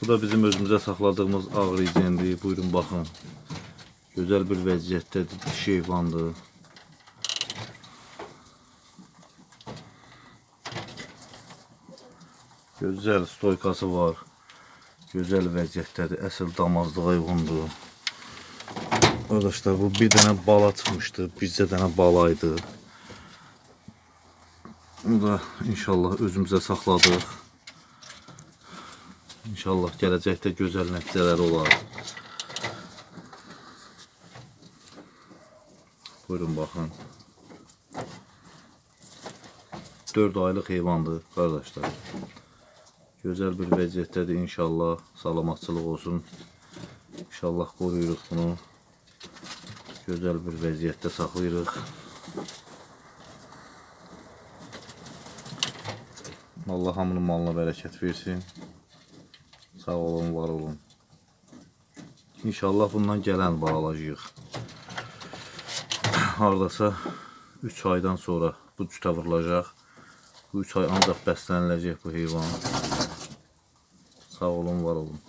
Bu da bizim özümüzə saxladığımız ağ ricendir. Buyurun baxın. Gözəl bir vəziyyətdədir. Dişi heyvandır. Gözəl stoykası var. Gözəl vəziyyətdədir. Əsl damazlığa uyğundur. Arkadaşlar bu bir dənə bala çıxmışdı. Bizcə dənə balaydı. Bunu da inşallah özümüzə saxladıq. İnşallah gələcəkdə gözəl nəticələr olar. Buyurun baxın. 4 aylıq heyvandır qardaşlar. Gözəl bir vəziyyətdədir inşallah. Salamatçılıq olsun. İnşallah qoruyuruq bunu. Gözəl bir vəziyyətdə saxlayırıq. Allah hamının malına bərəkət versin. Sağ olun, var olun. İnşallah bundan gələn bağlacağıq. Hardasa 3 aydan sonra bu cütə vurulacaq. Bu 3 ay ancaq bəsləniləcək bu heyvan. Sağ olun, var olun.